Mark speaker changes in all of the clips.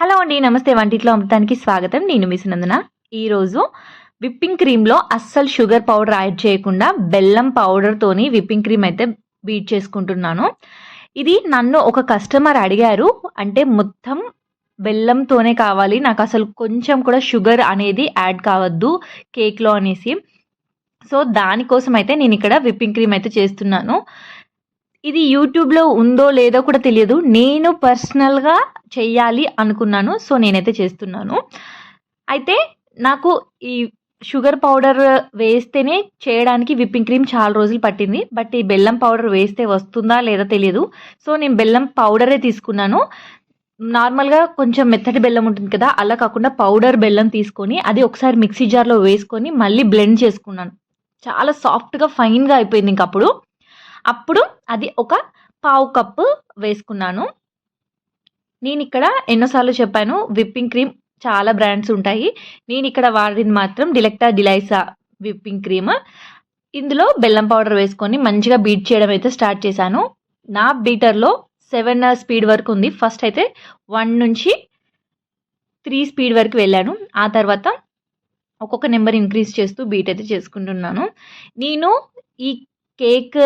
Speaker 1: Hello అండి నమస్తే. వంటిట్లో అమృతానికి స్వాగతం. నేను మిస్ నందన ఈరోజు విప్పింగ్ క్రీమ్లో అస్సలు షుగర్ పౌడర్ యాడ్ చేయకుండా బెల్లం పౌడర్తోని విప్పింగ్ క్రీమ్ అయితే బీట్ చేసుకుంటున్నాను. ఇది నన్ను ఒక కస్టమర్ అడిగారు. అంటే మొత్తం బెల్లంతోనే కావాలి. నాకు అసలు కొంచెం కూడా షుగర్ అనేది యాడ్ కావద్దు కేక్లో అనేసి. సో దానికోసం అయితే నేను ఇక్కడ విప్పింగ్ క్రీమ్ అయితే చేస్తున్నాను. ఇది యూట్యూబ్లో ఉందో లేదో కూడా తెలియదు. నేను పర్సనల్గా చెయ్యాలి అనుకున్నాను. సో నేనైతే చేస్తున్నాను. అయితే నాకు ఈ షుగర్ పౌడర్ వేస్తేనే చేయడానికి విప్పింగ్ క్రీమ్ చాలా రోజులు పట్టింది. బట్ ఈ బెల్లం పౌడర్ వేస్తే వస్తుందా లేదా తెలియదు. సో నేను బెల్లం పౌడరే తీసుకున్నాను. నార్మల్గా కొంచెం మెత్తటి బెల్లం ఉంటుంది కదా అలా కాకుండా పౌడర్ బెల్లం తీసుకొని అది ఒకసారి మిక్సీ జార్లో వేసుకొని మళ్ళీ బ్లెండ్ చేసుకున్నాను. చాలా సాఫ్ట్గా ఫైన్గా అయిపోయింది ఇంక అప్పుడు అప్పుడు అది ఒక పావు కప్పు వేసుకున్నాను. నేను ఇక్కడ ఎన్నోసార్లు చెప్పాను విప్పింగ్ క్రీమ్ చాలా బ్రాండ్స్ ఉంటాయి. నేను ఇక్కడ వాడింది మాత్రం డిలెక్టా డిలైసా విప్పింగ్ క్రీమ్. ఇందులో బెల్లం పౌడర్ వేసుకొని మంచిగా బీట్ చేయడం అయితే స్టార్ట్ చేశాను. నా బీటర్లో సెవెన్ స్పీడ్ వరకు ఉంది. ఫస్ట్ అయితే వన్ నుంచి త్రీ స్పీడ్ వరకు వెళ్ళాను. ఆ తర్వాత ఒక్కొక్క నెంబర్ ఇంక్రీజ్ చేస్తూ బీట్ అయితే చేసుకుంటున్నాను. నేను ఈ కేక్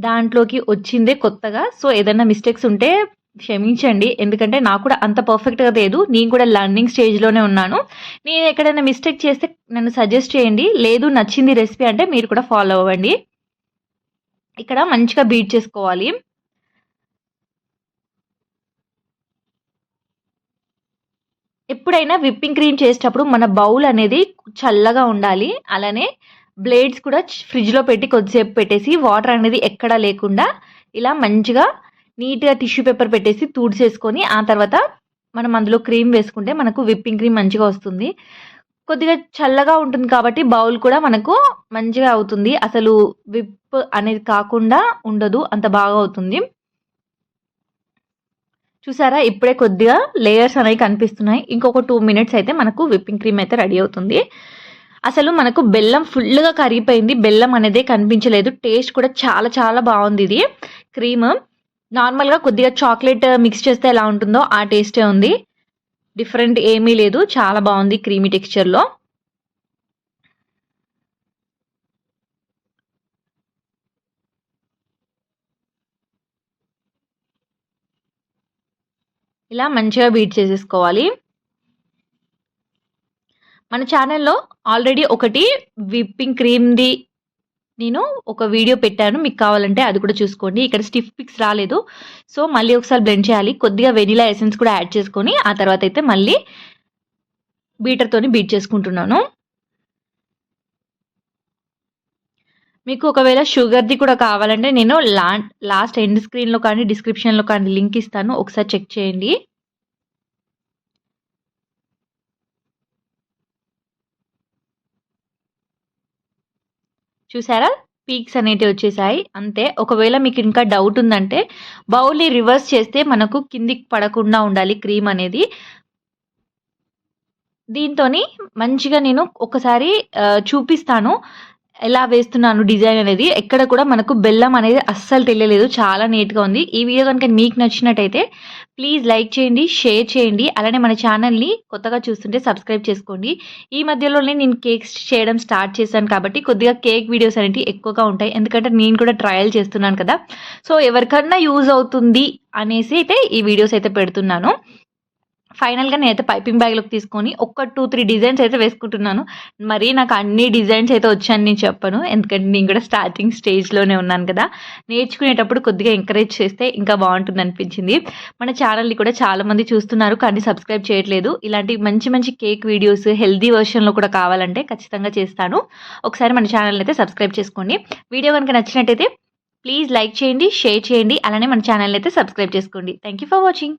Speaker 1: దాంట్లోకి వచ్చిందే కొత్తగా. సో ఏదైనా మిస్టేక్స్ ఉంటే క్షమించండి. ఎందుకంటే నాకు కూడా అంత పర్ఫెక్ట్గా లేదు. నేను కూడా లర్నింగ్ స్టేజ్లోనే ఉన్నాను. నేను ఎక్కడైనా మిస్టేక్ చేస్తే నన్ను సజెస్ట్ చేయండి. లేదు నచ్చింది రెసిపీ అంటే మీరు కూడా ఫాలో అవ్వండి. ఇక్కడ మంచిగా బీట్ చేసుకోవాలి. ఎప్పుడైనా విప్పింగ్ క్రీమ్ చేసేటప్పుడు మన బౌల్ అనేది చల్లగా ఉండాలి. అలానే బ్లేడ్స్ కూడా ఫ్రిడ్జ్లో పెట్టి కొద్దిసేపు పెట్టేసి వాటర్ అనేది ఎక్కడా లేకుండా ఇలా మంచిగా నీట్గా టిష్యూ పేపర్ పెట్టేసి తూడ్చేసుకొని ఆ తర్వాత మనం అందులో క్రీమ్ వేసుకుంటే మనకు విప్పింగ్ క్రీమ్ మంచిగా వస్తుంది. కొద్దిగా చల్లగా ఉంటుంది కాబట్టి బౌల్ కూడా మనకు మంచిగా అవుతుంది. అసలు విప్ అనేది కాకుండా ఉండదు అంత బాగా అవుతుంది. చూసారా? ఇప్పుడే కొద్దిగా లేయర్స్ అనేవి కనిపిస్తున్నాయి. ఇంకొక టూ మినిట్స్ అయితే మనకు విప్పింగ్ క్రీమ్ అయితే రెడీ అవుతుంది. అసలు మనకు బెల్లం ఫుల్గా కరిగిపోయింది. బెల్లం అనేది కనిపించలేదు. టేస్ట్ కూడా చాలా చాలా బాగుంది ఇది. క్రీమ్. నార్మల్గా కొద్దిగా చాక్లెట్ మిక్స్ చేస్తే ఎలా ఉంటుందో ఆ టేస్టే ఉంది. డిఫరెంట్ ఏమీ లేదు. చాలా బాగుంది క్రీమీ టెక్స్చర్లో ఇలా మంచిగా బీట్ చేసేసుకోవాలి. మన ఛానల్లో ఆల్రెడీ ఒకటి విప్పింగ్ క్రీమ్ది నేను ఒక వీడియో పెట్టాను. మీకు కావాలంటే అది కూడా చూసుకోండి. ఇక్కడ స్టిఫ్ పిక్స్ రాలేదు. సో మళ్ళీ ఒకసారి బ్లెండ్ చేయాలి. కొద్దిగా వెనిలా ఎసెన్స్ కూడా యాడ్ చేసుకొని ఆ తర్వాత అయితే మళ్ళీ బీటర్తోని బీట్ చేసుకుంటున్నాను. మీకు ఒకవేళ షుగర్ది కూడా కావాలంటే నేను లా లాస్ట్ ఎండ్ స్క్రీన్లో కానీ డిస్క్రిప్షన్లో కానీ లింక్ ఇస్తాను. ఒకసారి చెక్ చేయండి. చూసారా? పీక్స్ అనేటివి వచ్చేసాయి. అంతే ఒకవేళ మీకు ఇంకా డౌట్ ఉందంటే బౌల్ని రివర్స్ చేస్తే మనకు కిందికి పడకుండా ఉండాలి క్రీమ్ అనేది. దీంతో మంచిగా నేను ఒకసారి చూపిస్తాను. ఎలా వేస్తున్నాను డిజైన్ అనేది ఎక్కడ కూడా మనకు బెల్లం అనేది అస్సలు తెలియలేదు. చాలా నీట్గా ఉంది. ఈ వీడియో కనుక మీకు నచ్చినట్టయితే ప్లీజ్ లైక్ చేయండి షేర్ చేయండి. అలానే మన ఛానల్ని కొత్తగా చూస్తుంటే సబ్స్క్రైబ్ చేసుకోండి. ఈ మధ్యలోనే నేను కేక్స్ చేయడం స్టార్ట్ చేశాను కాబట్టి కొద్దిగా కేక్ వీడియోస్ అనేవి ఎక్కువగా ఉంటాయి. ఎందుకంటే నేను కూడా ట్రయల్ చేస్తున్నాను కదా. సో ఎవరికన్నా యూజ్ అవుతుంది అనేసి అయితే ఈ వీడియోస్ అయితే పెడుతున్నాను. ఫైనల్గా నేనైతే పైపింగ్ బ్యాగ్లోకి తీసుకొని ఒక టూ త్రీ డిజైన్స్ అయితే వేసుకుంటున్నాను. మరీ నాకు అన్ని డిజైన్స్ అయితే వచ్చాయని నేను చెప్పను. ఎందుకంటే నేను కూడా స్టార్టింగ్ స్టేజ్లోనే ఉన్నాను కదా. నేర్చుకునేటప్పుడు కొద్దిగా ఎంకరేజ్ చేస్తే ఇంకా బాగుంటుంది అనిపించింది. మన ఛానల్ని కూడా చాలామంది చూస్తున్నారు కానీ సబ్స్క్రైబ్ చేయట్లేదు. ఇలాంటి మంచి మంచి కేక్ వీడియోస్ హెల్దీ వర్షన్లో కూడా కావాలంటే ఖచ్చితంగా చేస్తాను. ఒకసారి మన ఛానల్ని అయితే సబ్స్క్రైబ్ చేసుకోండి. వీడియో కనుక నచ్చినట్టయితే ప్లీజ్ లైక్ చేయండి షేర్ చేయండి. అలానే మన ఛానల్ని అయితే సబ్స్క్రైబ్ చేసుకోండి. Thank you for watching.